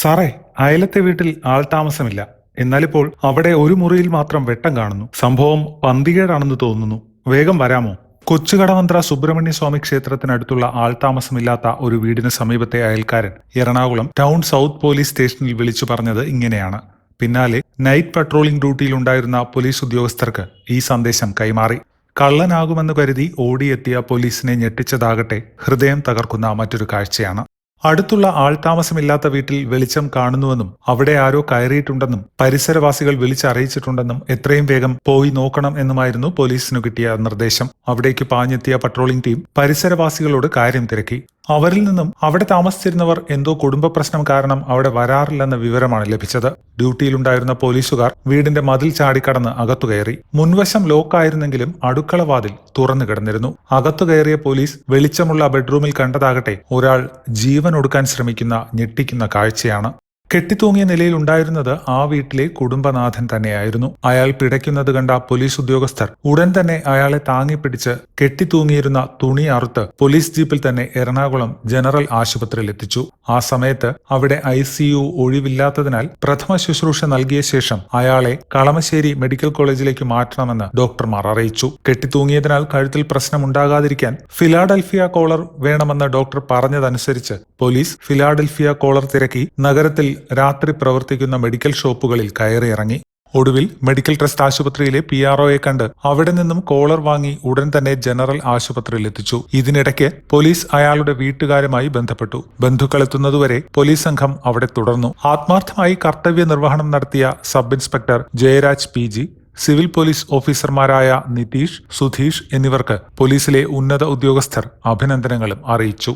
സാറേ അയലത്തെ വീട്ടിൽ ആൾ താമസമില്ല. എന്നാലിപ്പോൾ അവിടെ ഒരു മുറിയിൽ മാത്രം വെട്ടം കാണുന്നു. സംഭവം പന്തികേടാണെന്ന് തോന്നുന്നു. വേഗം വരാമോ? കൊച്ചുകടമന്ത്ര സുബ്രഹ്മണ്യ സ്വാമി ക്ഷേത്രത്തിനടുത്തുള്ള ആൾതാമസമില്ലാത്ത ഒരു വീടിന് സമീപത്തെ അയൽക്കാരൻ എറണാകുളം ടൗൺ സൗത്ത് പോലീസ് സ്റ്റേഷനിൽ വിളിച്ചു പറഞ്ഞത് ഇങ്ങനെയാണ്. പിന്നാലെ നൈറ്റ് പട്രോളിംഗ് ഡ്യൂട്ടിയിലുണ്ടായിരുന്ന പോലീസ് ഉദ്യോഗസ്ഥർക്ക് ഈ സന്ദേശം കൈമാറി. കള്ളനാകുമെന്ന് കരുതി ഓടിയെത്തിയ പോലീസിനെ ഞെട്ടിച്ചതാകട്ടെ ഹൃദയം തകർക്കുന്ന മറ്റൊരു കാഴ്ചയാണ്. അടുത്തുള്ള ആൾതാമസമില്ലാത്ത വീട്ടിൽ വെളിച്ചം കാണുന്നുവെന്നും അവിടെ ആരോ കയറിയിട്ടുണ്ടെന്നും പരിസരവാസികൾ വിളിച്ചറിയിച്ചിട്ടുണ്ടെന്നും എത്രയും വേഗം പോയി നോക്കണം എന്നുമായിരുന്നു പോലീസിനു കിട്ടിയ നിർദ്ദേശം. അവിടേക്ക് പാഞ്ഞെത്തിയ പട്രോളിംഗ് ടീം പരിസരവാസികളോട് കാര്യം തിരക്കി. അവരിൽ നിന്നും അവിടെ താമസിച്ചിരുന്നവർ എന്തോ കുടുംബ പ്രശ്നം കാരണം അവിടെ വരാറില്ലെന്ന വിവരമാണ് ലഭിച്ചത്. ഡ്യൂട്ടിയിലുണ്ടായിരുന്ന പോലീസുകാർ വീടിന്റെ മതിൽ ചാടിക്കടന്ന് അകത്തു കയറി. മുൻവശം ലോക്കായിരുന്നെങ്കിലും അടുക്കള വാതിൽ തുറന്നു കിടന്നിരുന്നു. അകത്തു കയറിയ പോലീസ് വെളിച്ചമുള്ള ബെഡ്റൂമിൽ കണ്ടതാകട്ടെ ഒരാൾ ജീവൻ ഒടുക്കാൻ ശ്രമിക്കുന്ന ഞെട്ടിക്കുന്ന കാഴ്ചയാണ്. കെട്ടിത്തൂങ്ങിയ നിലയിൽ ഉണ്ടായിരുന്നത് ആ വീട്ടിലെ കുടുംബനാഥൻ തന്നെയായിരുന്നു. അയാൾ പിടയ്ക്കുന്നത് കണ്ട പോലീസ് ഉദ്യോഗസ്ഥർ ഉടൻ തന്നെ അയാളെ താങ്ങിപ്പിടിച്ച് കെട്ടിത്തൂങ്ങിയിരുന്ന തുണി അറുത്ത് പോലീസ് ജീപ്പിൽ തന്നെ എറണാകുളം ജനറൽ ആശുപത്രിയിൽ എത്തിച്ചു. ആ സമയത്ത് അവിടെ ഐ ഒഴിവില്ലാത്തതിനാൽ പ്രഥമ ശുശ്രൂഷ നൽകിയ ശേഷം അയാളെ കളമശ്ശേരി മെഡിക്കൽ കോളേജിലേക്ക് മാറ്റണമെന്ന് ഡോക്ടർമാർ അറിയിച്ചു. കെട്ടിത്തൂങ്ങിയതിനാൽ കഴുത്തിൽ പ്രശ്നമുണ്ടാകാതിരിക്കാൻ ഫിലാഡൽഫിയ കോളർ വേണമെന്ന് ഡോക്ടർ പറഞ്ഞതനുസരിച്ച് പോലീസ് ഫിലാഡൽഫിയ കോളർ തിരക്കി നഗരത്തിൽ രാത്രി പ്രവർത്തിക്കുന്ന മെഡിക്കൽ ഷോപ്പുകളിൽ കയറിയിറങ്ങി. ഒടുവിൽ മെഡിക്കൽ ട്രസ്റ്റ് ആശുപത്രിയിലെ പി ആർഒയെ കണ്ട് അവിടെ നിന്നും കോളർ വാങ്ങി ഉടൻ തന്നെ ജനറൽ ആശുപത്രിയിൽ എത്തിച്ചു. ഇതിനിടയ്ക്ക് പോലീസ് അയാളുടെ വീട്ടുകാരുമായി ബന്ധപ്പെട്ടു. ബന്ധുക്കൾ എത്തുന്നതുവരെ പോലീസ് സംഘം അവിടെ തുടർന്നു. ആത്മാർത്ഥമായി കർത്തവ്യ നിർവഹണം നടത്തിയ sub inspector Jayaraj P G civil police ഓഫീസർമാരായ നിതീഷ് സുധീഷ് എന്നിവർക്ക് പോലീസിലെ ഉന്നത ഉദ്യോഗസ്ഥർ അഭിനന്ദനങ്ങളും അറിയിച്ചു.